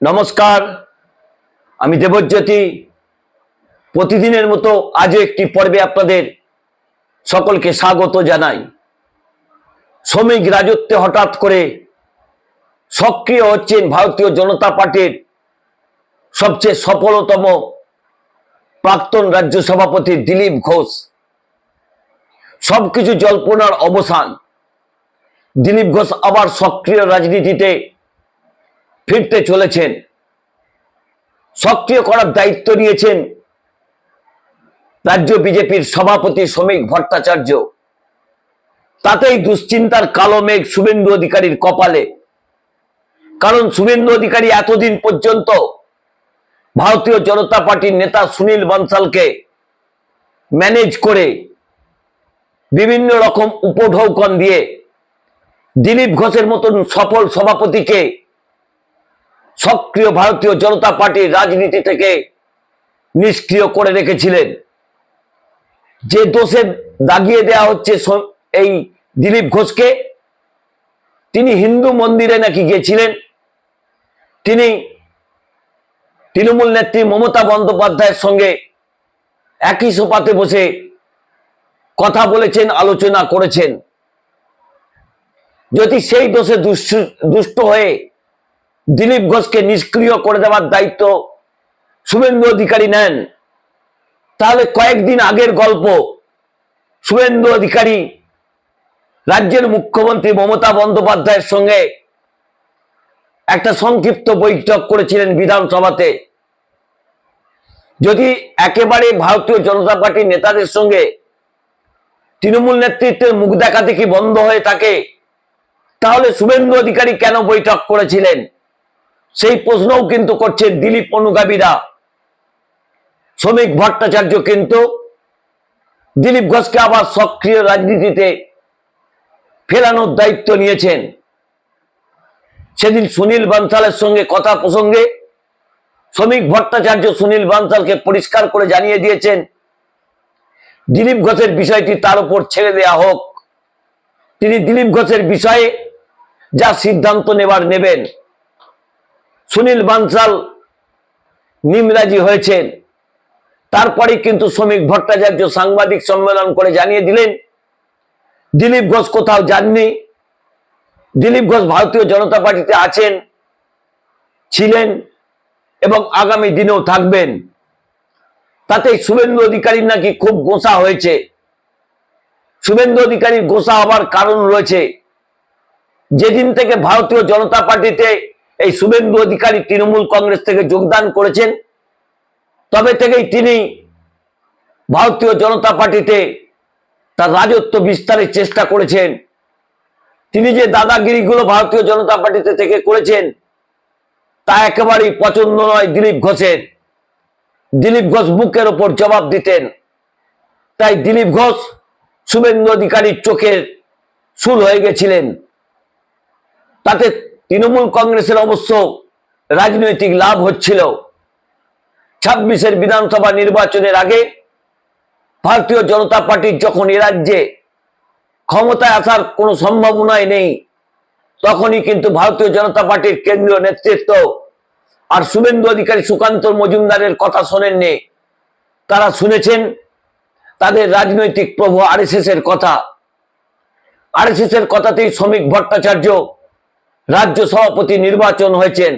নমস্কার, আমি দেবজ্যোতি। প্রতিদিনের মতো আজও একটি পর্বে আপনাদের সকলকে স্বাগত জানাই। শ্রমিক রাজত্বে হঠাৎ করে সক্রিয় হচ্ছেন ভারতীয় জনতা পার্টির সবচেয়ে সফলতম প্রাক্তন রাজ্য সভাপতি দিলীপ ঘোষ। সবকিছু জল্পনার অবসান। দিলীপ ঘোষ আবার সক্রিয় রাজনীতিতে ফিরতে চলেছেন। সক্রিয় করার দায়িত্ব নিয়েছেন রাজ্য বিজেপির সভাপতি শ্রমিক ভট্টাচার্য। তাতেই দুশ্চিন্তার কালো মেঘ শুভেন্দু অধিকারীর কপালে। কারণ শুভেন্দু অধিকারী এতদিন পর্যন্ত ভারতীয় জনতা পার্টির নেতা সুনীল বনসালকে ম্যানেজ করে বিভিন্ন রকম উপঢৌকন দিয়ে দিলীপ ঘোষের মতন সফল সভাপতিকে সক্রিয় ভারতীয় জনতা পার্টির রাজনীতি থেকে নিষ্ক্রিয় করে রেখেছিলেন। যে দোষে দাগিয়ে দেওয়া হচ্ছে এই দিলীপ ঘোষকে, তিনি হিন্দু মন্দিরে নাকি গিয়েছিলেন? তিনি তৃণমূল নেত্রী মমতা বন্দ্যোপাধ্যায়ের সঙ্গে একই সোপাতে বসে কথা বলেছেন, আলোচনা করেছেন। যদি সেই দোষে দুষ্ট হয়ে দিলীপ ঘোষকে নিষ্ক্রিয় করে দেওয়ার দায়িত্ব শুভেন্দু অধিকারী নেন। তাহলে কয়েকদিন আগের গল্প, শুভেন্দু অধিকারী রাজ্যের মুখ্যমন্ত্রী মমতা বন্দ্যোপাধ্যায়ের সঙ্গে একটা সংক্ষিপ্ত বৈঠক করেছিলেন বিধানসভাতে। যদি একেবারে ভারতীয় জনতা পার্টির নেতাদের সঙ্গে তৃণমূল নেতৃত্বের মুখ দেখা দেখি বন্ধ হয়ে থাকে, তাহলে শুভেন্দু অধিকারী কেন বৈঠক করেছিলেন? সেই প্রশ্নও কিন্তু করছেন দিলীপ অনুগামীরা। শ্রমিক ভট্টাচার্য কিন্তু দিলীপ ঘোষকে আবার সক্রিয় রাজনীতিতে ফেরানোর দায়িত্ব নিয়েছেন। সেদিন সুনীল বানসালের সঙ্গে কথা প্রসঙ্গে শ্রমিক ভট্টাচার্য সুনীল বানসালকে পরিষ্কার করে জানিয়ে দিয়েছেন, দিলীপ ঘোষের বিষয়টি তার উপর ছেড়ে দেয়া হোক। তিনি দিলীপ ঘোষের বিষয়ে যা সিদ্ধান্ত নেবার নেবেন। সুনীল বানসাল নিমরাজি হয়েছেন। তারপরে কিন্তু শ্রমিক ভট্টাচার্য সাংবাদিক সম্মেলন করে জানিয়ে দিলেন, দিলীপ ঘোষ কোথাও যাননি। দিলীপ ঘোষ ভারতীয় জনতা পার্টিতে আছেন, ছিলেন এবং আগামী দিনেও থাকবেন। তাতে শুভেন্দু অধিকারীর নাকি খুব গোসা হয়েছে। শুভেন্দু অধিকারীর গোসা হবার কারণ রয়েছে। যেদিন থেকে ভারতীয় জনতা পার্টিতে এই শুভেন্দু অধিকারী তৃণমূল কংগ্রেস থেকে যোগদান করেছেন। তবে থেকেই তিনি ভারতীয় জনতা পার্টিতে তার রাজত্ব বিস্তারের চেষ্টা করেছেন। তিনি যে দাদাগিরিগুলো ভারতীয় জনতা পার্টিতে থেকে করেছেন, তা একেবারেই পছন্দ নয় দিলীপ ঘোষের। দিলীপ ঘোষ বুকের ওপর জবাব দিতেন। তাই দিলীপ ঘোষ শুভেন্দু অধিকারীর চোখের সুর হয়ে গেছিলেন। তাতে তৃণমূল কংগ্রেসের অবশ্য রাজনৈতিক লাভ হচ্ছিল। ছাব্বিশের বিধানসভা নির্বাচনের আগে ভারতীয় জনতা পার্টির যখন এ রাজ্যে ক্ষমতায় আসার কোনো সম্ভাবনাই নেই, তখনই কিন্তু ভারতীয় জনতা পার্টির কেন্দ্রীয় নেতৃত্ব আর শুভেন্দু অধিকারী সুকান্ত মজুমদারের কথা শোনেননি। তারা শুনেছেন তাদের রাজনৈতিক প্রভু আরএসএস এর কথা। আরএসএস এর কথাতেই শ্রমিক ভট্টাচার্য রাজ্য সভাপতি নির্বাচন হয়েছেন।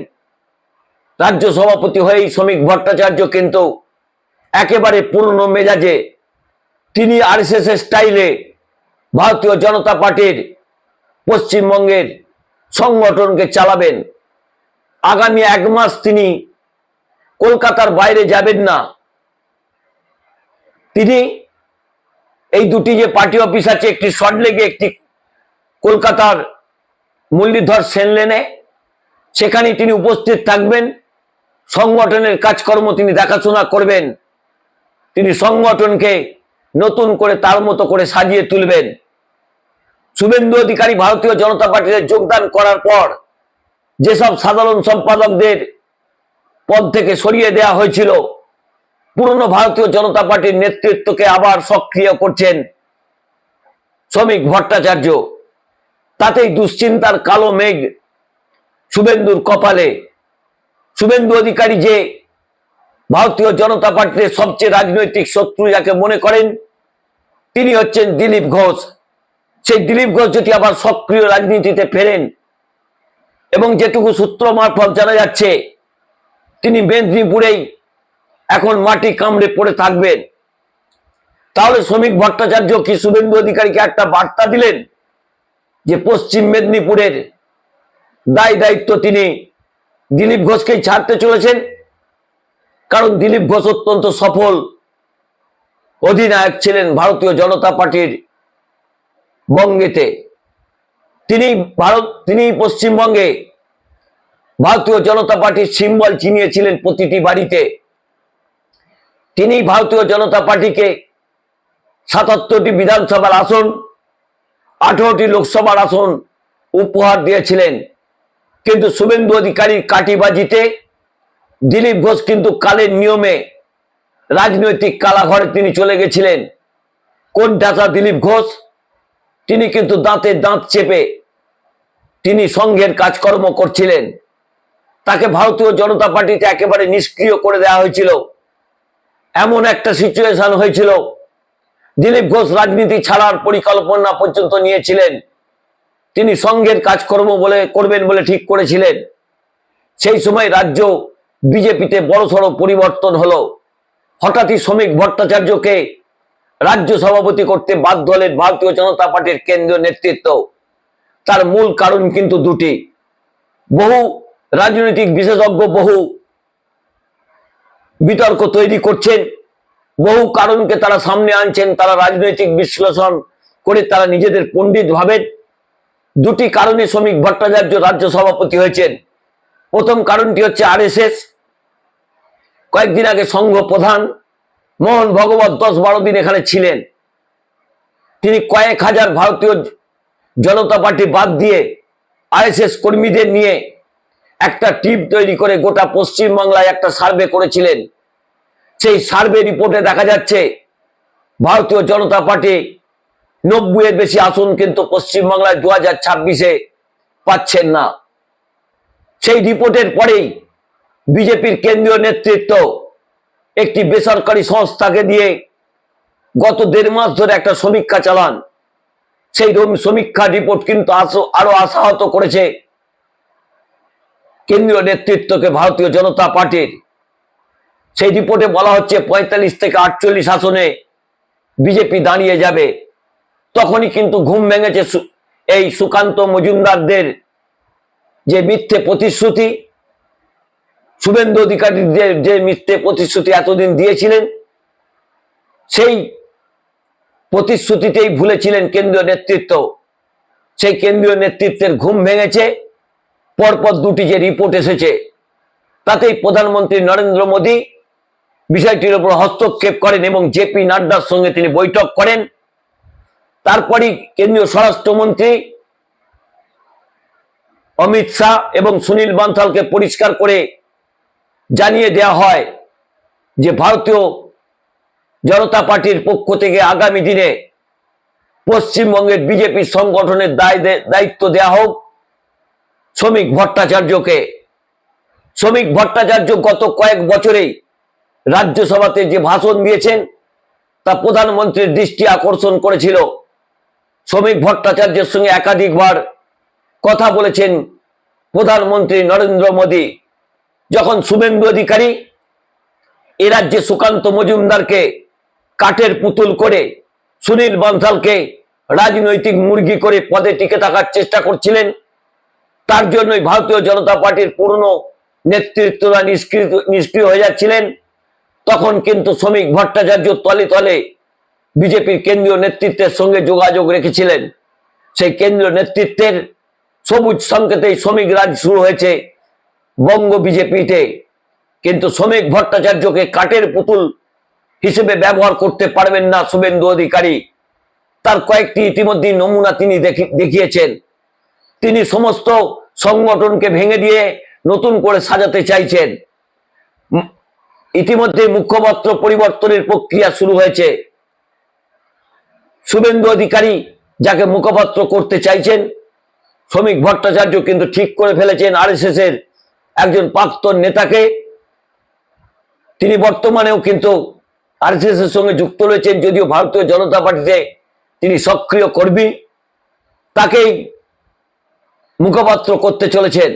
রাজ্য সভাপতি হয়েই শ্রমিক ভট্টাচার্য কিন্তু একেবারে পূর্ণ মেজাজে, তিনি আরএসএস স্টাইলে ভারতীয় জনতা পার্টির পশ্চিমবঙ্গের সংগঠনকে চালাবেন। আগামী এক মাস তিনি কলকাতার বাইরে যাবেন না। তিনি এই দুটি যে পার্টি অফিস আছে, একটি সল্টলেকে, একটি কলকাতার মুরলীধর সেন লেনে সেখানে তিনি উপস্থিত থাকবেন। সংগঠনের কাজকর্ম তিনি দেখাশোনা করবেন। তিনি সংগঠনকে নতুন করে তার মতো করে সাজিয়ে তুলবেন। শুভেন্দু অধিকারী ভারতীয় জনতা পার্টিতে যোগদান করার পর যেসব সাধারণ সম্পাদকদের পদ থেকে সরিয়ে দেওয়া হয়েছিল, পুরনো ভারতীয় জনতা পার্টির নেতৃত্বকে আবার সক্রিয় করছেন শ্রমিক ভট্টাচার্য। তাতেই দুশ্চিন্তার কালো মেঘ শুভেন্দুর কপালে। শুভেন্দু অধিকারী যে ভারতীয় জনতা পার্টির সবচেয়ে রাজনৈতিক শত্রু যাকে মনে করেন, তিনি হচ্ছেন দিলীপ ঘোষ। সেই দিলীপ ঘোষ যদি আবার সক্রিয় রাজনীতিতে ফেরেন এবং যেটুকু সূত্র মারফত জানা যাচ্ছে, তিনি মেদিনীপুরেই এখন মাটি কামড়ে পড়ে থাকবেন। তাহলে শ্রমিক ভট্টাচার্য কি শুভেন্দু অধিকারীকে একটা বার্তা দিলেন? যে পশ্চিম মেদিনীপুরের দায় দায়িত্ব তিনি দিলীপ ঘোষকেই ছাড়তে চলেছেন। কারণ দিলীপ ঘোষ অত্যন্ত সফল অধিনায়ক ছিলেন ভারতীয় জনতা পার্টির বঙ্গেতে তিনি ভারত, তিনি পশ্চিমবঙ্গে ভারতীয় জনতা পার্টির সিম্বল চিনিয়েছিলেন প্রতিটি বাড়িতে। তিনি ভারতীয় জনতা পার্টিকে সাতাত্তরটি বিধানসভার আসন আঠারোটি লোকসভার আসন উপহার দিয়েছিলেন। কিন্তু শুভেন্দু অধিকারীর কাটিবাজিতে দিলীপ ঘোষ কিন্তু কালের নিয়মে রাজনৈতিক কালাঘরে তিনি চলে গেছিলেন। কোন ডাটা দিলীপ ঘোষ? তিনি কিন্তু দাঁতে দাঁত চেপে তিনি সংঘের কাজকর্ম করছিলেন। তাকে ভারতীয় জনতা পার্টিতে একেবারে নিষ্ক্রিয় করে দেওয়া হয়েছিল। এমন একটা সিচুয়েশন হয়েছিল দিলীপ ঘোষ রাজনীতি ছাড়ার পরিকল্পনা পর্যন্ত নিয়েছিলেন। তিনি সংঘের কাজকর্ম বলে করবেন বলে ঠিক করেছিলেন। সেই সময় রাজ্য বিজেপিতে বড়সড় পরিবর্তন হলো। হঠাৎই শ্রমিক ভট্টাচার্যকে রাজ্য সভাপতি করতে বাধ্য হলেন ভারতীয় জনতা পার্টির কেন্দ্রীয় নেতৃত্ব। তার মূল কারণ কিন্তু দুটি। বহু রাজনৈতিক বিশেষজ্ঞ বহু বিতর্ক তৈরি করছেন। বহু কারণকে তারা সামনে আনছেন, তারা রাজনৈতিক বিশ্লেষণ করে তারা নিজেদের পণ্ডিত ভাবেন। দুটি কারণে শ্রমিক ভট্টাচার্য রাজ্য সভাপতি হয়েছেন। প্রথম কারণটি হচ্ছে আরএসএস। কয়েকদিন আগে সংঘ প্রধান মোহন ভগবত দশ বারো দিন এখানে ছিলেন। তিনি কয়েক হাজার ভারতীয় জনতা পার্টি বাদ দিয়ে আরএসএস কর্মীদের নিয়ে একটা টিম তৈরি করে গোটা পশ্চিমবাংলায় একটা সার্ভে করেছিলেন। সেই সার্ভে রিপোর্টে দেখা যাচ্ছে ভারতীয় জনতা পার্টি নব্বই এর বেশি আসন কিন্তু পশ্চিমবাংলায় দু হাজার ছাব্বিশে পাচ্ছেন না। সেই রিপোর্টের পরেই বিজেপির কেন্দ্রীয় নেতৃত্ব একটি বেসরকারি সংস্থাকে দিয়ে গত দেড় মাস ধরে একটা সমীক্ষা চালান। সেই সমীক্ষা রিপোর্ট কিন্তু আরও আশাহত করেছে কেন্দ্রীয় নেতৃত্বকে ভারতীয় জনতা পার্টির সেই রিপোর্টে বলা হচ্ছে পঁয়তাল্লিশ থেকে আটচল্লিশ আসনে বিজেপি দাঁড়িয়ে যাবে। তখনই কিন্তু ঘুম ভেঙেছে এই সুকান্ত মজুমদারদের যে মিথ্যে প্রতিশ্রুতি, শুভেন্দু অধিকারীদের যে মিথ্যে প্রতিশ্রুতি এতদিন দিয়েছিলেন, সেই প্রতিশ্রুতিতেই ভুলেছিলেন কেন্দ্রীয় নেতৃত্ব। সেই কেন্দ্রীয় নেতৃত্বের ঘুম ভেঙেছে, পরপর দুটি যে রিপোর্ট এসেছে, তাতেই প্রধানমন্ত্রী নরেন্দ্র মোদী বিষয়টির উপর হস্তক্ষেপ করেন এবং জেপি নাড্ডার সঙ্গে তিনি বৈঠক করেন। তারপরই কেন্দ্রীয় স্বরাষ্ট্রমন্ত্রী অমিত শাহ এবং সুনীল বানসালকে পরিষ্কার করে জানিয়ে দেয়া হয় যে ভারতীয় জনতা পার্টির পক্ষ থেকে আগামী দিনে পশ্চিমবঙ্গের বিজেপি সংগঠনের দায় দায়িত্ব দেয়া হোক। শ্রমিক ভট্টাচার্যকে শ্রমিক ভট্টাচার্য গত কয়েক বছরেই রাজ্যসভাতে যে ভাষণ দিয়েছেন, তা প্রধানমন্ত্রীর দৃষ্টি আকর্ষণ করেছিল। শ্রমিক ভট্টাচার্যের সঙ্গে একাধিকবার কথা বলেছেন প্রধানমন্ত্রী নরেন্দ্র মোদী। যখন শুভেন্দু অধিকারী এ রাজ্যে সুকান্ত মজুমদারকে কাঠের পুতুল করে সুনীল বানসালকে রাজনৈতিক মুরগি করে পদে টিকে থাকার চেষ্টা করছিলেন, তার জন্যই ভারতীয় জনতা পার্টির পুরনো নেতৃত্বরা নিষ্কৃত, নিষ্ক্রিয় হয়ে যাচ্ছিলেন। তখন কিন্তু শ্রমিক ভট্টাচার্য তলে তলে বিজেপির কেন্দ্রীয় নেতৃত্বের সঙ্গে যোগাযোগ রেখেছিলেন। সেই কেন্দ্রীয় নেতৃত্বের সবুজ সংকেতেই শ্রমিক রাজ শুরু হয়েছে বঙ্গ বিজেপিতে। কিন্তু শ্রমিক ভট্টাচার্যকে কাঠের পুতুল হিসেবে ব্যবহার করতে পারবেন না শুভেন্দু অধিকারী। তার কয়েকটি ইতিমধ্যে নমুনা তিনি দেখি- দেখিয়েছেন। তিনি সমস্ত সংগঠনকে ভেঙে দিয়ে নতুন করে সাজাতে চাইছেন। ইতিমধ্যে মুখপাত্র পরিবর্তনের প্রক্রিয়া শুরু হয়েছে। শুভেন্দু অধিকারী যাকে মুখপাত্র করতে চাইছেন, শ্রমিক ভট্টাচার্য কিন্তু ঠিক করে ফেলেছেন আরএসএস এর একজন প্রাক্তন নেতাকে। তিনি বর্তমানেও কিন্তু আরএসএস এর সঙ্গে যুক্ত রয়েছেন, যদিও ভারতীয় জনতা পার্টিতে তিনি সক্রিয় কর্মী। তাকেই মুখপাত্র করতে চলেছেন।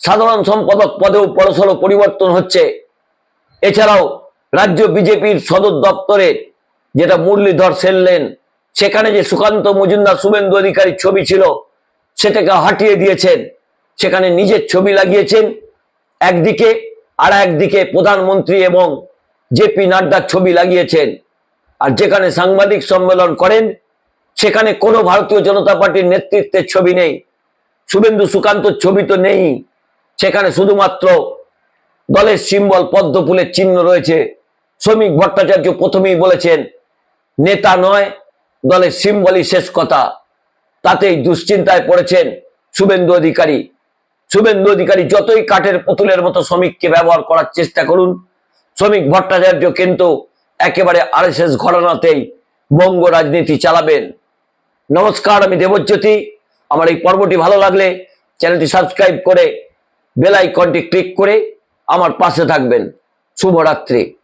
সাধারণ সম্পাদক পদেও পরস্পর পরিবর্তন হচ্ছে। এছাড়াও রাজ্য বিজেপির সদর দপ্তরে যেটা মুরলীধর সেনলেন সেখানে যে সুকান্ত মজুমদার শুভেন্দু অধিকারীর ছবি ছিল, সেটাকে হাটিয়ে দিয়েছেন। সেখানে নিজের ছবি লাগিয়েছেন। একদিকে আর একদিকে প্রধানমন্ত্রী এবং জেপি নাড্ডার ছবি লাগিয়েছেন। আর যেখানে সাংবাদিক সম্মেলন করেন, সেখানে কোনো ভারতীয় জনতা পার্টির নেতৃত্বের ছবি নেই। শুভেন্দু সুকান্তর ছবি তো নেই। সেখানে শুধুমাত্র দলের সিম্বল পদ্ম ফুলের চিহ্ন রয়েছে। শ্রমিক ভট্টাচার্য প্রথমেই বলেছেন, নেতা নয়, দলের সিম্বলই শেষ কথা। তাতেই দুশ্চিন্তায় পড়েছেন শুভেন্দু অধিকারী। শুভেন্দু অধিকারী যতই কাঠের পুতুলের মতো শ্রমিককে ব্যবহার করার চেষ্টা করুন, শ্রমিক ভট্টাচার্য কিন্তু একেবারে আরএসএস ঘটনাতেই বঙ্গ রাজনীতি চালাবেন। নমস্কার, আমি দেবজ্যোতি। আমার এই পর্বটি ভালো লাগলে চ্যানেলটি সাবস্ক্রাইব করে বেল আইকনটি ক্লিক করে আমার পাশে থাকবেন। শুভরাত্রি।